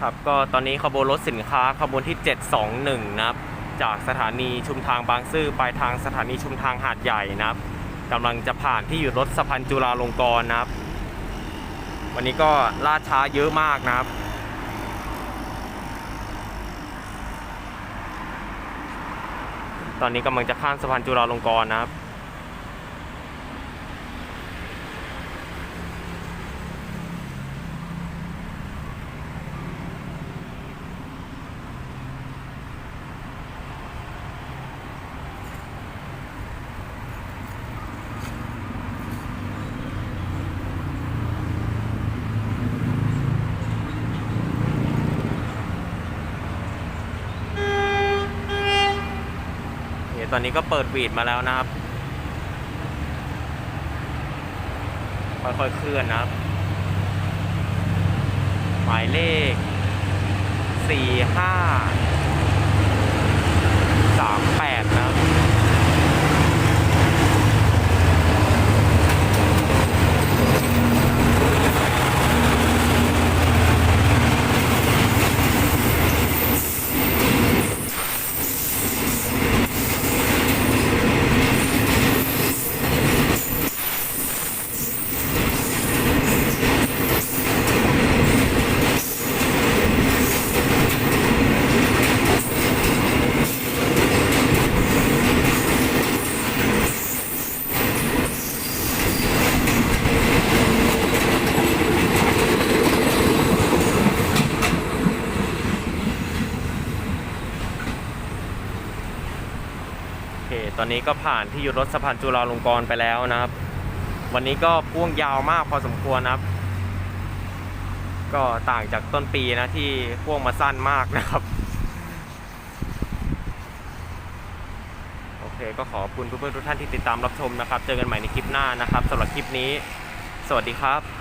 ครับก็ตอนนี้ขบวนรถสินค้าขบวนที่ 721 นะครับ จากสถานีชุมทางบางซื่อไปทางสถานีชุมทางหาดใหญ่นะครับกำลังจะผ่านที่หยุดรถสะพานจุฬาลงกรณ์นะครับ วันนี้ก็ล่าช้าเยอะมากนะครับตอนนี้กำลังจะข้ามสะพานจุฬาลงกรณ์นะครับ ตอนนี้ก็เปิดวีดมาแล้วนะครับ ค่อยๆเคลื่อนนะครับ หมายเลขสี่ห้าสามแปดนะครับ โอเค ตอนนี้ก็ผ่านที่หยุดรถสะพานจุฬาลงกรณ์ไปแล้วนะครับ วันนี้ก็พ่วงยาวมากพอสมควรนะครับ ก็ต่างจากต้นปีนะที่พ่วงมาสั้นมากนะครับ โอเคก็ขอบคุณเพื่อนๆทุกท่านที่ติดตามรับชมนะครับ เจอกันใหม่ในคลิปหน้านะครับสำหรับคลิปนี้ สวัสดีครับ